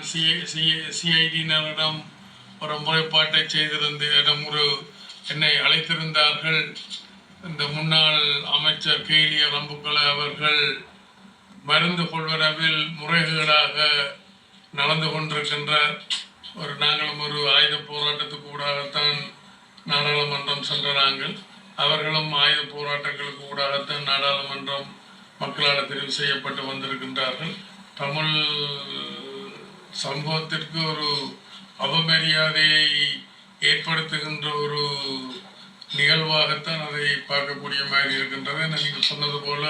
நான் CI CI சிஐடியினரிடம் ஒரு முறைப்பாட்டை செய்திருந்தேன் ஒரு என்னை அழைத்திருந்தார்கள். இந்த முன்னாள் அமைச்சர் கேலிய ரம்புக்கல அவர்கள் மருந்து கொள்வனவில் முறைகேடாக நடந்து கொண்டிருக்கின்ற ஒரு நாங்களும் ஒரு ஆயுத போராட்டத்துக்கு ஊடாகத்தான் நாடாளுமன்றம் சென்ற நாங்கள். அவர்களும் ஆயுத போராட்டங்களுக்கு ஊடாகத்தான் நாடாளுமன்றம் மக்களால் தெரிவு செய்யப்பட்டு வந்திருக்கின்றார்கள். தமிழ் சமூகத்திற்கு ஒரு அவமரியாதையை ஏற்படுத்துகின்ற ஒரு நிகழ்வாகத்தான் அதை பார்க்கக்கூடிய மாதிரி இருக்கின்றது. நீங்கள் சொன்னது போல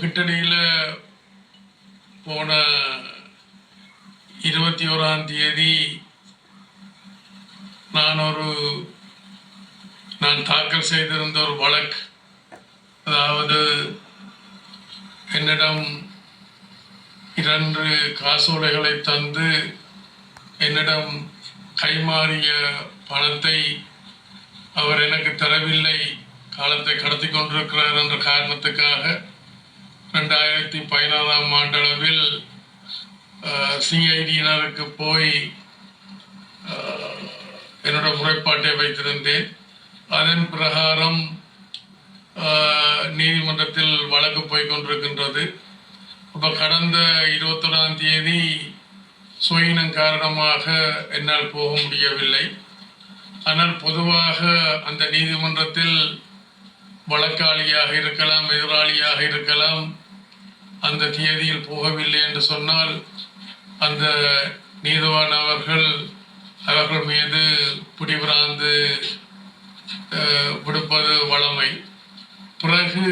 கிட்டடியில் போன இருபத்தி ஓராம் தேதி நான் ஒரு நான் தாக்கல் செய்திருந்த ஒரு வழக்கு. அதாவது என்னிடம் இரண்டு காசோலைகளை தந்து என்னிடம் கைமாறிய பணத்தை அவர் எனக்கு தரவில்லை. காலத்தை கடத்தி கொண்டிருக்கிறார் என்ற காரணத்துக்காக ரெண்டாயிரத்தி பதினாறாம் ஆண்டளவில் சிஐடியினருக்கு போய் என்னோட முறைப்பாட்டை வைத்திருந்தேன். அதன் பிரகாரம் நீதிமன்றத்தில் வழக்கு போய்கொண்டிருக்கின்றது அப்போ கடந்த இருபத்தொராம் தேதி சுயினம் காரணமாக என்னால் போக முடியவில்லை. ஆனால் பொதுவாக அந்த நீதிமன்றத்தில் வழக்காளியாக இருக்கலாம் எதிராளியாக இருக்கலாம் அந்த தேதியில் போகவில்லை என்று சொன்னால் அந்த நீதிவான் அவர்கள் அவர்கள் மீது பிடிபிராந்து விடுப்பது வழமை. பிறகு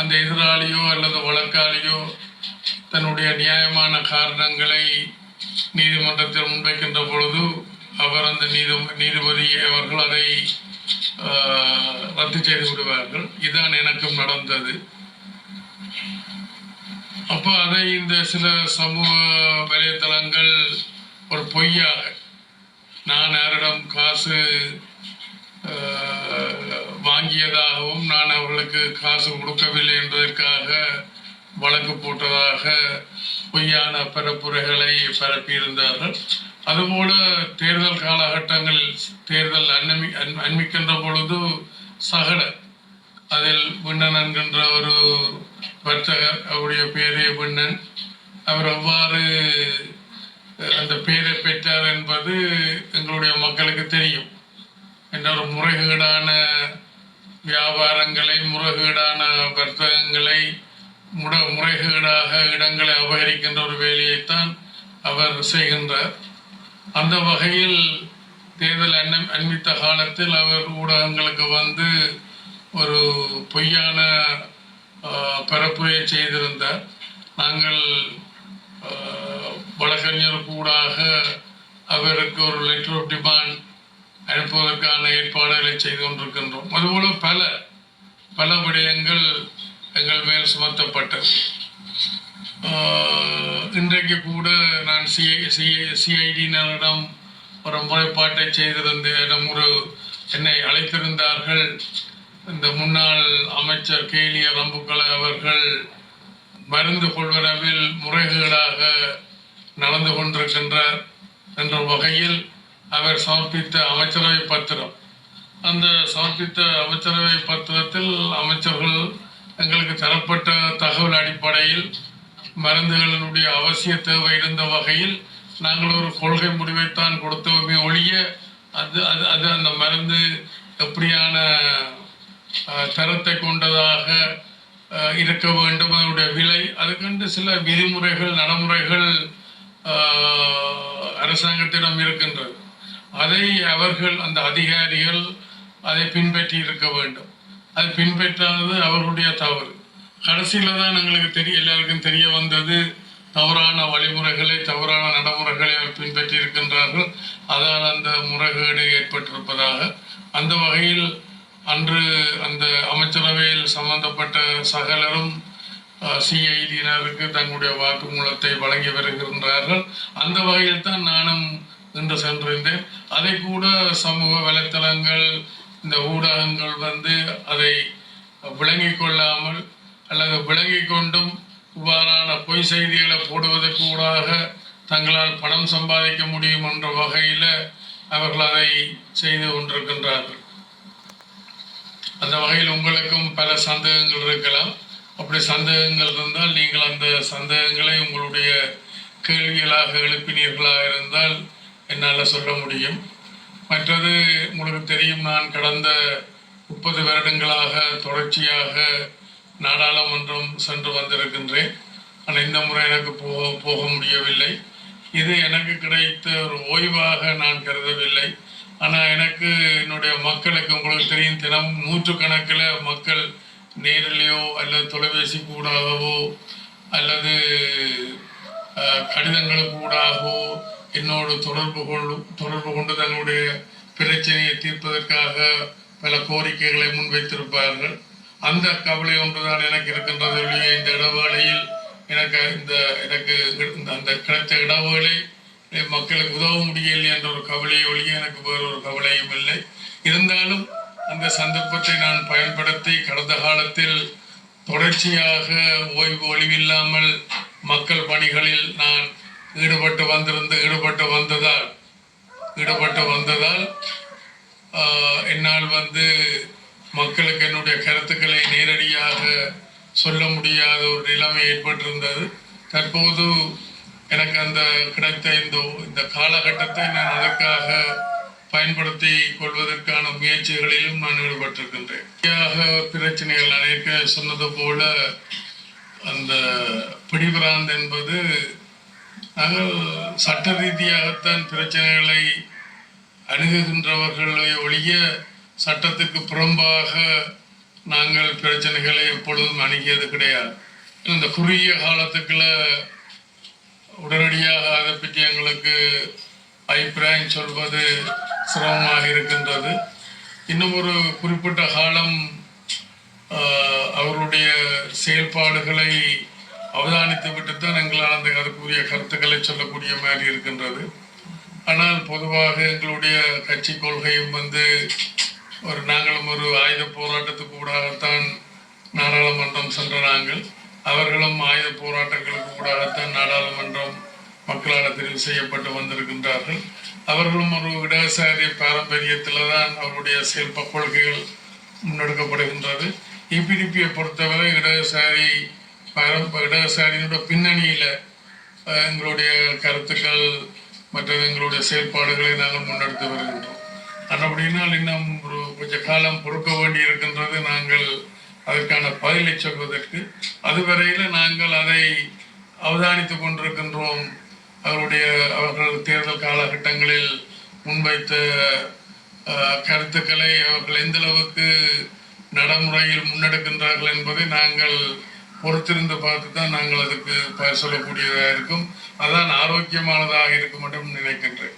அந்த எதிராளியோ அல்லது வழக்காளியோ தன்னுடைய நியாயமான காரணங்களை நீதிமன்றத்தில் முன்வைக்கின்ற பொழுது அவர் அந்த நீதி நீதிபதி அவர்கள் அதை ரத்து செய்து விடுவார்கள். இதுதான் எனக்கும் நடந்தது. அப்போ அதை இந்த சில சமூக வலைத்தளங்கள் ஒரு பொய்யாக நான் யாரிடம் காசு வாங்கியதாகவும் நான் அவர்களுக்கு காசு கொடுக்கவில்லை என்பதற்காக வழக்கு போட்டதாக பொய்யான பரப்புரைகளை பரப்பியிருந்தார்கள். அதுபோல தேர்தல் காலகட்டங்களில் தேர்தல் அன்னமி அன்- அண்மிக்கின்ற பொழுது சகட அதில் விண்ணன் என்கின்ற ஒரு வர்த்தகர் அவருடைய பேரே விண்ணன். அவர் எவ்வாறு அந்த பேரை பெற்றார் என்பது எங்களுடைய மக்களுக்கு தெரியும். என்ற ஒரு முறைகேடான வியாபாரங்களை முறைகேடான வர்த்தகங்களை முட முறைகேடாக இடங்களை அபகரிக்கின்ற ஒரு வேலையைத்தான் அவர் செய்கின்றார். அந்த வகையில் தேர்தல் அன்னம் அண்மித்த காலத்தில் அவர் ஊடகங்களுக்கு வந்து ஒரு பொய்யான பரப்புரையை செய்திருந்தார். நாங்கள் வழக்கறிஞர் கூடாக அவருக்கு ஒரு லெட்டர் ஆஃப் டிமாண்ட் அனுப்புவதற்கான ஏற்பாடுகளை செய்து கொண்டிருக்கின்றோம். அதுபோல பல பல விடயங்கள் எங்கள் மேல் சுமத்தப்பட்டது. இன்றைக்கு கூட நான் சிஐ சிஐ சிஐடியினரிடம் ஒரு முறைப்பாட்டை செய்திருந்தேன் ஒரு என்னை அழைத்திருந்தார்கள். இந்த முன்னாள் அமைச்சர் கேலிய ரம்புக்கலை அவர்கள் மருந்து கொள்வனவில் முறைகேடாக நடந்து கொண்டிருக்கின்றார் என்ற வகையில் அவர் சமர்ப்பித்த அமைச்சரவை பத்திரம். அந்த சமர்ப்பித்த அமைச்சரவை பத்திரத்தில் அமைச்சர்கள் எங்களுக்கு தரப்பட்ட தகவல் அடிப்படையில் மருந்துகளினுடைய அவசிய தேவை இருந்த வகையில் நாங்கள் ஒரு கொள்கை முடிவைத்தான் கொடுத்தோமே ஒழிய அது அது அது அந்த மருந்து எப்படியான தரத்தை கொண்டதாக இருக்க வேண்டும் அதனுடைய விலை அதுக்கென்று சில விதிமுறைகள் நடைமுறைகள் அரசாங்கத்திடம் இருக்கின்றது. அதை அவர்கள் அந்த அதிகாரிகள் அதை பின்பற்றி இருக்க வேண்டும். அது பின்பற்றாதது அவர்களுடைய தவறு. கடைசியில் தான் எங்களுக்கு தெரிய எல்லாருக்கும் தெரிய வந்தது தவறான வழிமுறைகளை தவறான நடைமுறைகளை அவர் பின்பற்றி இருக்கின்றார்கள் அதால் அந்த முறைகேடு ஏற்பட்டிருப்பதாக. அந்த வகையில் அன்று அந்த அமைச்சரவையில் சம்பந்தப்பட்ட சகலரும் சிஐடியினருக்கு தங்களுடைய வாக்குமூலத்தை வழங்கி வருகின்றார்கள். அந்த வகையில் தான் நானும் நின்று சென்றிருந்தேன். அதை கூட சமூக வலைத்தளங்கள் இந்த ஊடகங்கள் வந்து அதை விளங்கிக் கொள்ளாமல் அல்லது விளங்கிக் கொண்டும் இவ்வாறான பொய் செய்திகளை போடுவதற்கு ஊடாக தங்களால் பணம் சம்பாதிக்க முடியும் என்ற வகையில் அவர்கள் அதை செய்து கொண்டிருக்கின்றார்கள். அந்த வகையில் உங்களுக்கும் பல சந்தேகங்கள் இருக்கலாம். அப்படி சந்தேகங்கள் இருந்தால் நீங்கள் அந்த சந்தேகங்களை உங்களுடைய கேள்விகளாக எழுப்பினீர்களாக இருந்தால் என்னால் சொல்ல முடியும். மற்றது உங்களுக்கு தெரியும் நான் கடந்த முப்பது வருடங்களாக தொடர்ச்சியாக நாடாளுமன்றம் சென்று வந்திருக்கின்றேன். ஆனால் இந்த முறை எனக்கு போக போக முடியவில்லை. இது எனக்கு கிடைத்த ஒரு ஓய்வாக நான் கருதவில்லை. ஆனால் எனக்கு என்னுடைய மக்களுக்கு உங்களுக்கு தெரியும் தினமும் நூற்றுக்கணக்கில் மக்கள் நேரிலேயோ அல்லது தொலைபேசி கூடாகவோ அல்லது கடிதங்களுக்கு கூடாகவோ என்னோடு தொடர்பு கொள்ளும் தொடர்பு கொண்டு தங்களுடைய பிரச்சனையை தீர்ப்பதற்காக பல கோரிக்கைகளை முன்வைத்திருப்பார்கள். அந்த கவலை ஒன்றுதான் எனக்கு இருக்கின்றது ஒழிய இந்த இடைவேளையில் எனக்கு இந்த எனக்கு இந்த அந்த கிடைத்த இடவேளை மக்களுக்கு உதவ முடியவில்லை என்ற ஒரு கவலையை ஒழிய எனக்கு வேறு ஒரு கவலையும் இல்லை. இருந்தாலும் அந்த சந்தர்ப்பத்தை நான் பயன்படுத்தி கடந்த காலத்தில் தொடர்ச்சியாக ஓய்வு ஒளிவில்லாமல் மக்கள் பணிகளில் நான் ஈடுபட்டு வந்திருந்து ஈடுபட்டு வந்ததால் ஈடுபட்டு வந்ததால் என்னால் வந்து மக்களுக்கு என்னுடைய கருத்துக்களை நேரடியாக சொல்ல முடியாத ஒரு நிலைமை ஏற்பட்டிருந்தது. தற்போது எனக்கு அந்த கிடைத்த இந்த இந்த காலகட்டத்தை நான் அதற்காக பயன்படுத்தி கொள்வதற்கான முயற்சிகளிலும் நான் ஈடுபட்டிருக்கின்றேன். முக்கியமாக பிரச்சனைகள் அனைத்து சொன்னது போல அந்த பிடிபிராந்த் என்பது நாங்கள் சட்ட ரீதியாகத்தான் பிரச்சனைகளை அணுகுகின்றவர்களை ஒழிய சட்டத்துக்கு புறம்பாக நாங்கள் பிரச்சனைகளை எப்பொழுதும் அணுகியது கிடையாது. இந்த குறுகிய காலத்துக்குள்ள உடனடியாக அதை பற்றி எங்களுக்கு அபிப்பிராயம் சொல்வது சிரமமாக இருக்கின்றது. இன்னும் ஒரு குறிப்பிட்ட காலம் அவருடைய செயல்பாடுகளை அவதானித்து விட்டுத்தான் எங்களால் அந்த அதுக்குரிய கருத்துக்களை சொல்லக்கூடிய மாதிரி இருக்கின்றது. ஆனால் பொதுவாக எங்களுடைய கட்சி கொள்கையும் வந்து ஒரு நாங்களும் ஒரு ஆயுத போராட்டத்துக்கு ஊடாகத்தான் நாடாளுமன்றம் சென்ற நாங்கள். அவர்களும் ஆயுத போராட்டங்களுக்கு ஊடாகத்தான் நாடாளுமன்றம் மக்களால் தெரிவு செய்யப்பட்டு வந்திருக்கின்றார்கள். அவர்களும் ஒரு இடதுசாரி பாரம்பரியத்தில் தான் அவருடைய செயல்ப கொள்கைகள் முன்னெடுக்கப்படுகின்றது. இபிடிபியை பொறுத்தவரை இடதுசாரி பாரம்ப இடதுசாரியோட பின்னணியில் எங்களுடைய கருத்துக்கள் மற்றது எங்களுடைய செயல்பாடுகளை நாங்கள் முன்னெடுத்து வருகின்றோம் அப்படினால் இன்னும் ஒரு கொஞ்ச காலம் பொறுக்க வேண்டி இருக்கின்றது. நாங்கள் அதற்கான பதிலை சொல்வதற்கு. அதுவரையில் நாங்கள் அதை அவதானித்து கொண்டிருக்கின்றோம். அவருடைய அவர்கள் தேர்தல் காலகட்டங்களில் முன்வைத்த கருத்துக்களை அவர்கள் எந்த அளவுக்கு நடைமுறையில் முன்னெடுக்கின்றார்கள் என்பதை நாங்கள் பொறுத்திருந்து பார்த்து தான் நாங்கள் அதுக்கு ப- சொல்லக்கூடியதாக இருக்கும். அதான் ஆரோக்கியமானதாக இருக்கும் மட்டும் நினைக்கின்றேன்.